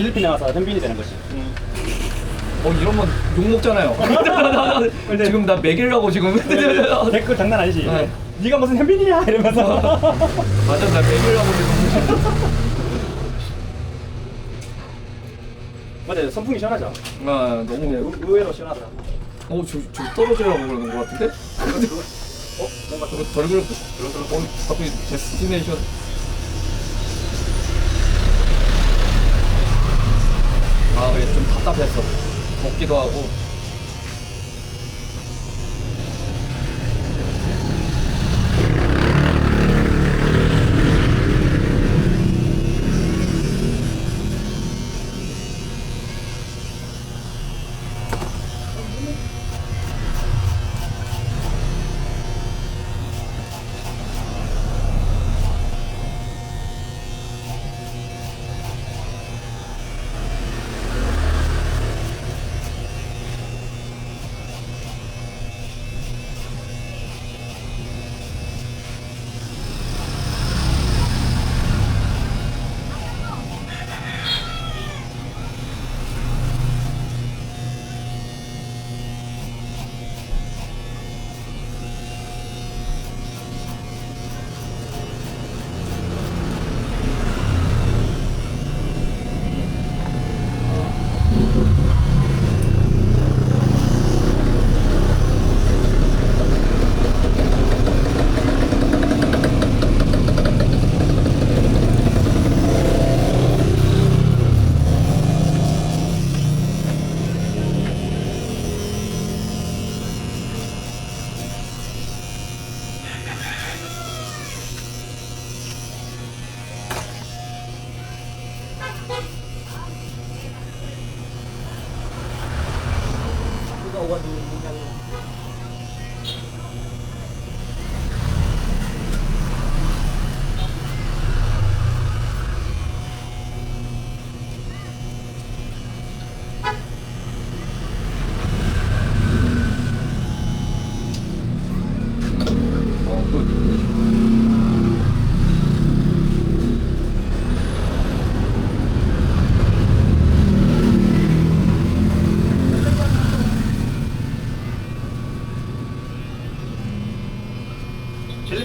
필리핀에 와서 현빈이 되는 거지. 어 이러면 욕 먹잖아요. 근데- 지금 나 먹이려고 지금. 댓글 장난 아니지. 네. 네가 무슨 현빈이야 이러면서. 맞아 나 먹이려고 지금. 맞아 선풍기 시원하죠. 아 네, 너무. 의- 의외로 시원하더라. 어, 저, 저 떨어지려고 그러는 것 같은데? 어 뭔가 저거 덜 그렇고. 어, 갑자기 데스티네이션. 아, 그래, 좀 답답했어. 덥기도 하고.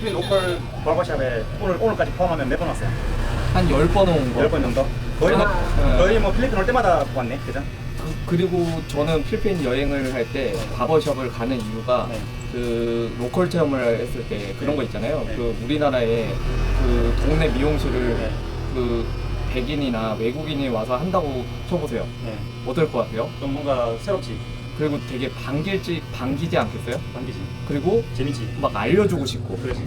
필리핀 로컬 바버샵에 오늘 오늘까지 포함하면 몇 번 왔어요? 한 10번 온 거. 10번 정도? 거의 뭐, 네. 거의 뭐 필리핀 올 때마다 왔네, 그죠? 그, 리고 저는 필리핀 여행을 할 때 바버샵을 가는 이유가 네. 그 로컬 체험을 했을 때 그런 네. 거 있잖아요. 네. 그 우리나라에 그 동네 미용실을 네. 그 백인이나 외국인이 와서 한다고 쳐보세요. 네. 어떨 것 같아요? 좀 뭔가 새롭지, 그리고 되게 반길지 반기지 않겠어요? 반기지, 그리고 재밌지. 막 알려주고 싶고 그러지.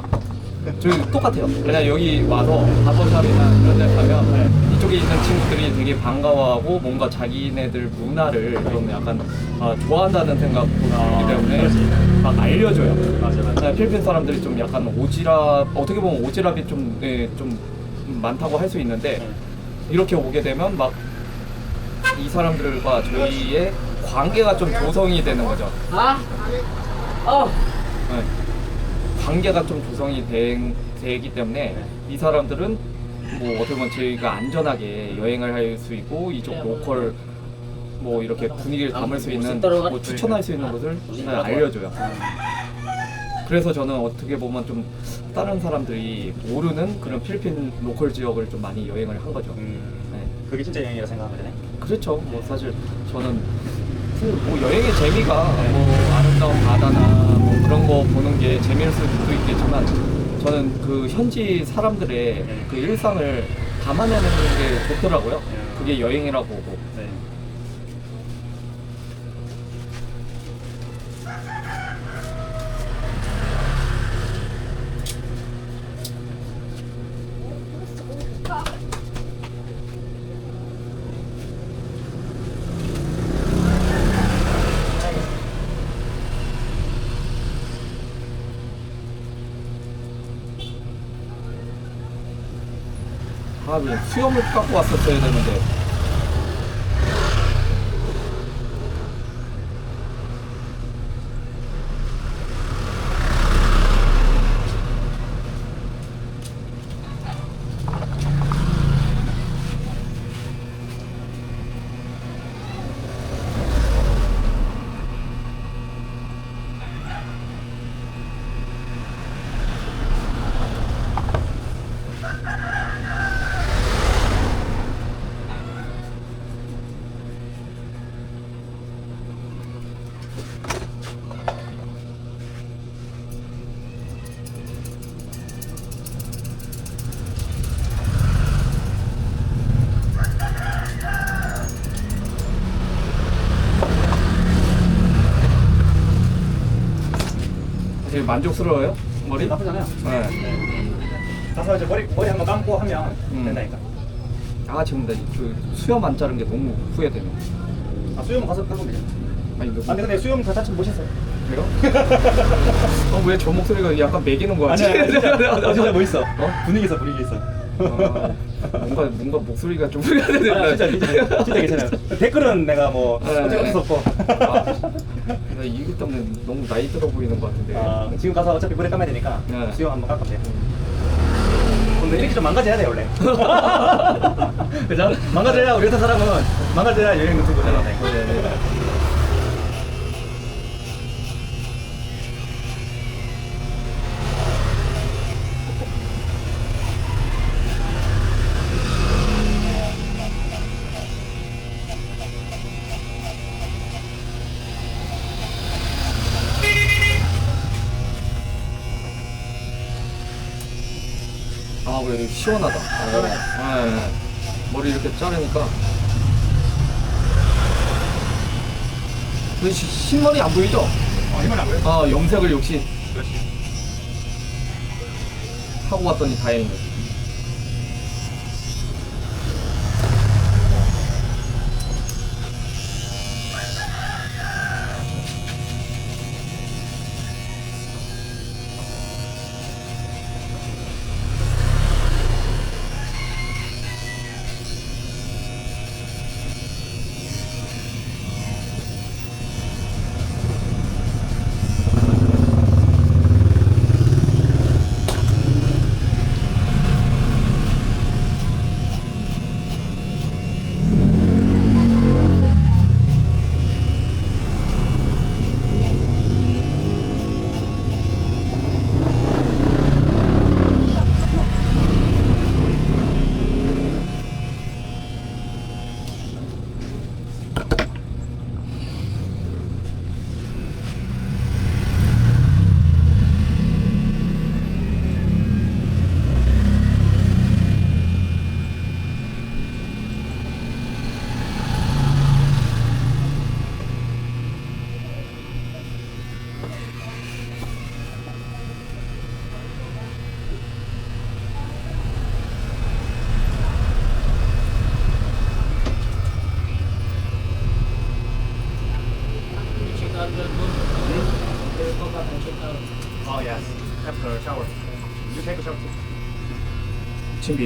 저희 똑같아요. 그냥 여기 와서 바버샵이나 이런 데 가면 네. 이쪽에 있는 친구들이 되게 반가워하고 뭔가 자기네들 문화를 좀 약간 아, 좋아한다는 생각도 아, 때문에 그렇지. 막 알려줘요. 맞아, 맞아. 네, 필리핀 사람들이 좀 약간 오지랖 어떻게 보면 오지랖이 좀, 네, 좀 많다고 할 수 있는데 네. 이렇게 오게 되면 막 이 사람들과 저희의 관계가 좀 조성이 되는 거죠. Hả? Ô, 네. 관계가 좀 조성이 되, 되기 때문에 네. 이 사람들은 뭐 어떻게 보면 저희가 안전하게 여행을 할 수 있고 이쪽 로컬 뭐 이렇게 분위기를 담을 수 있는 뭐 추천할 수 있는 곳을 네, 알려줘요. 그래서 저는 어떻게 보면 좀 다른 사람들이 모르는 그런 필리핀 로컬 지역을 좀 많이 여행을 한 거죠. 음, 네. 그게 진짜 여행이라 생각하면 되네. 그렇죠. 뭐 사실 저는 그 뭐 여행의 재미가 뭐 아름다운 바다나 뭐 그런 거 보는 게 재미일 수도 있겠지만 저는 그 현지 사람들의 그 일상을 담아내는 게 좋더라고요. 그게 여행이라고 보고. 네. 아, 왜 수염을 깎고 왔었어야 되는데. 만족스러워요? 머리? 나쁘잖아요. 네. 가서 이제 머리 머리 한번 감고 하면 음. 된다니까. 아 지금 나 그 수염 안 자른 게 너무 후회되네. 아 수영 가서 하면 되죠. 아니 너 아 근데 근데 수영 다 자체 못했어요. 그래요? 어, 왜 저 목소리가 약간 매기는 거야? 아니야 진짜 어, 진짜 멋있어. 어? 분위기 있어 분위기 있어. 아, 뭔가 뭔가 목소리가 좀 후회가 되는데. 아, 진짜 진짜 진짜 괜찮아요. 댓글은 내가 뭐 네, 어쩔 네. 수 없고. 아, 나 이거 때문에 너무 나이 들어 보이는 것 같은데. 아, 지금 가서 어차피 물에 감아야 되니까 네. 수영 한번 깎으면 돼. 근데 이렇게 좀 망가져야 돼 원래. 그죠? 망가져야 우리 같은 사람은 망가져야 여행. 네, 네. 이렇게 시원하다. 시원해. 네. 머리 이렇게 자르니까. 시- 흰머리 안 보이죠? 어, 힘을 안 보여? 아, 염색을 역시 그렇지. 하고 왔더니 다행이네.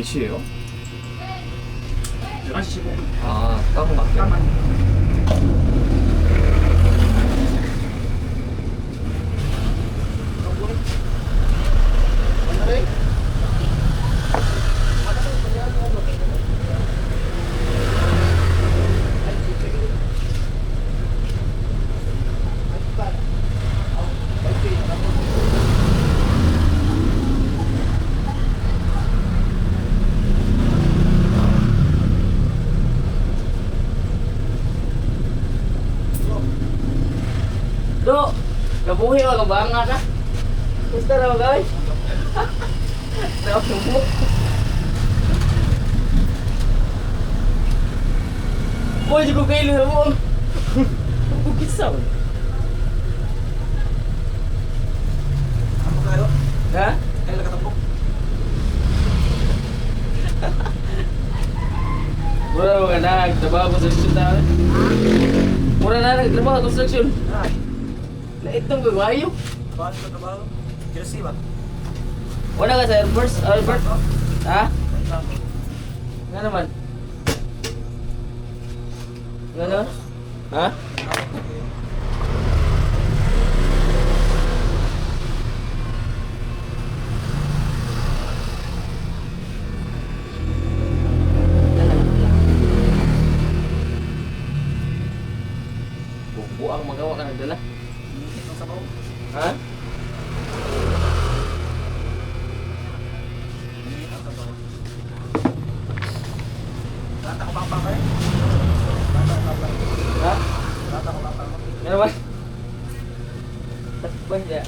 지금 몇 kabuhi ka banga ka. Gusto raw guys. Daw mo. Boy, di ko kayo mo. Bukit sa. Ano kayo? Ha? Kaya nakatapok. Mura mga nagtrabaho construction na. Mura na nagtrabaho construction. Ah, Lait nung gagayo. paano ka trabaho? Kasi ba? Wala ka sa Air Force, Albert? Ha? Nga naman. Gano'n? Ha? Ano ba? Tapos ba siya?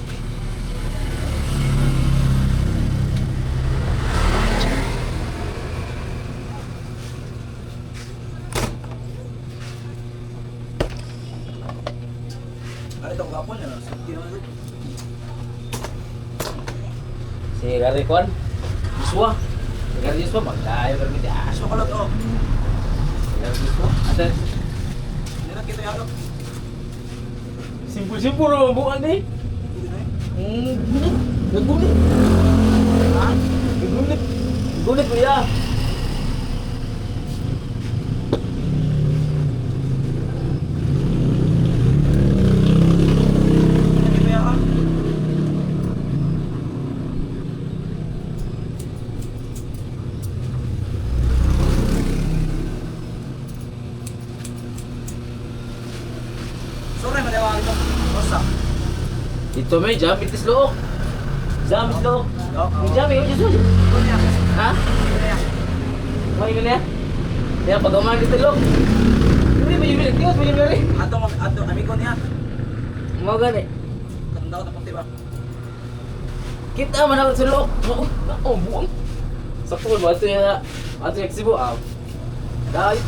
Si Gary Kwan? Iswa? Si Gary Iswa, maglayo kami. Aswa ko lang to. Si Gary Iswa? Asan? Hindi na kita yung Siguro, buwan eh. Hmm, gulit. Nagulit. Ha? Nagulit. Nagulit, kuya. So may jam, it is look. Jam is. May jam, eh. Oh, Diyos mo. Oh, ha? May ka niya? Eh. Kaya pag umahan dito look. Hindi, may yumilig. Diyos, may yumilig. Ato, ato, amigo niya. Mga gani. Katundaw na pang tiba. Kita man ako sa look. Ako, buwang. Sa pool, ato yung, ato yung eksibo. Ah. Dahil.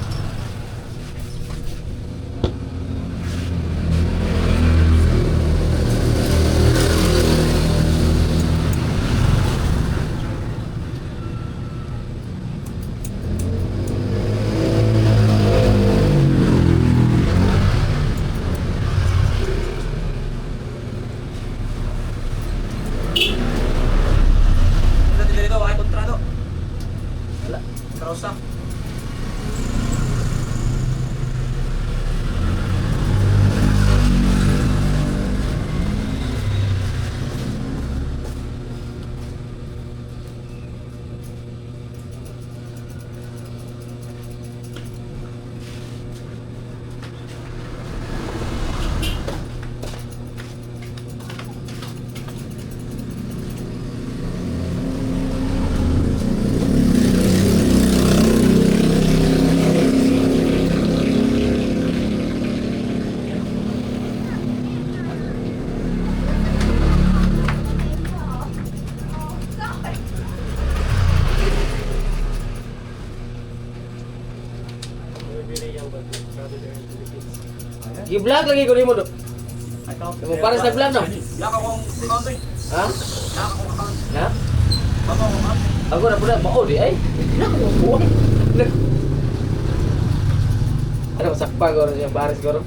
Gi-vlog lagi ko nimo do. Mo para sa vlog no? Yak ako ang account. Ha? Yak ako ang account. Na? Baba ko ma'am. Ako na pula mao di ay. Na ko buang. Ano sakpa ko yung pares ko.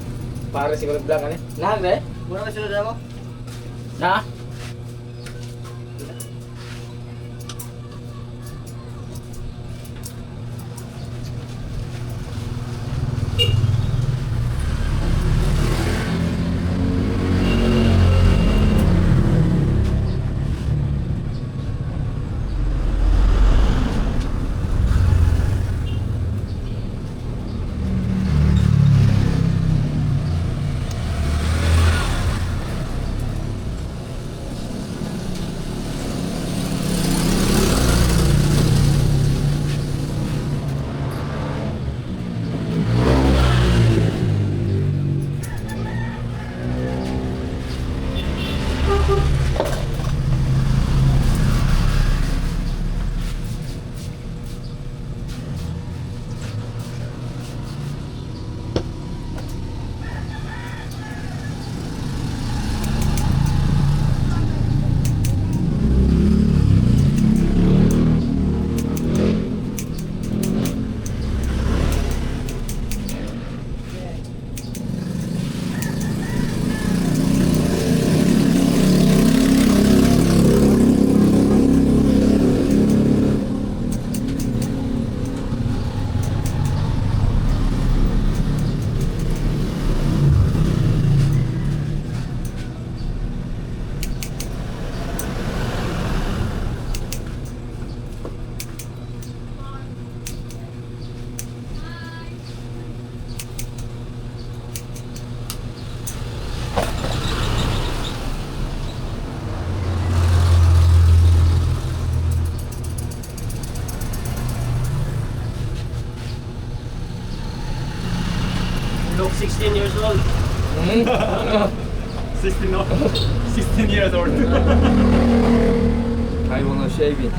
Pares ko vlog ani. Nahag na eh. Muna na sila mo. Na? Look 16 years old. Hmm. 16 old. 16 years old. I wanna shave it.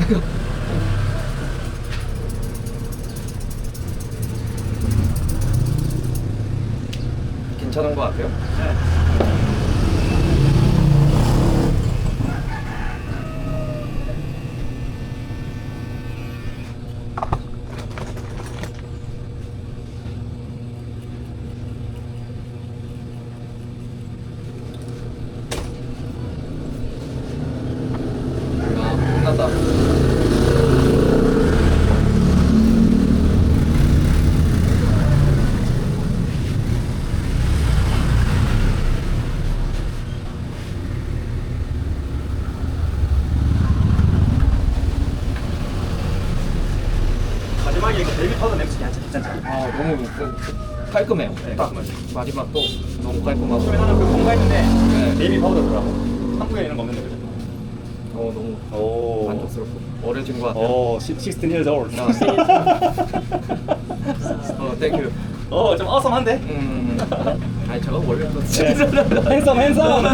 괜찮은 것 같아요? 괜찮죠? 아 너무 그- 깔끔해요. 네. 마지막도 너무 깔끔하고. 처음에 나는 그 뭔가 했는데 네. 베이비 파우더 더라고. 한국에 이런 거 없는데 그죠? 어 너무 오. 만족스럽고 어려진 것 같아요. 오, 16 years old. 어 땡큐. 어, 좀 어썸한데? 음. 아니 제가 원래 또 네. 핸섬, 핸섬.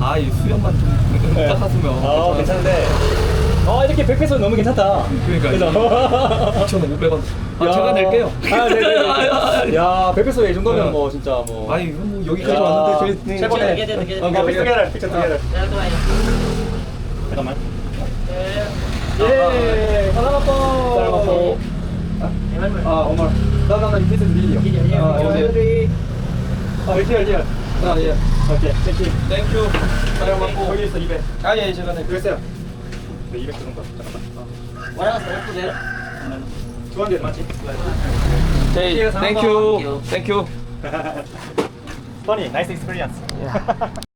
아이 수염만 좀 네. 깎았으면. 어, 괜찮은데. 어, 이렇게 100페소 너무 괜찮다. 그러니까 그죠? 2,500원. 아 야. 제가 낼게요. 아, 네, 네. 야, 100페소에 이 정도면 네. 뭐 진짜 뭐. 아니 뭐 여기까지 야, 왔는데 저희 최고네. get it, get it. 어, 뭐 픽스 게럴, 픽스 게럴. 잠깐만. 예, 사랑하고. 사랑하고. 아, 오늘. 나, 나, 나, this is video. 아, 여기. 아, here, here. 아, 예. 오케이, thank you. 땡큐. 사랑하고. 거기 있어, 200. 아예 제가 낼게요. 그랬어요. 네, 200 정도. else? 어. 200 맞지? 네, 땡큐. 땡큐. Funny, nice experience.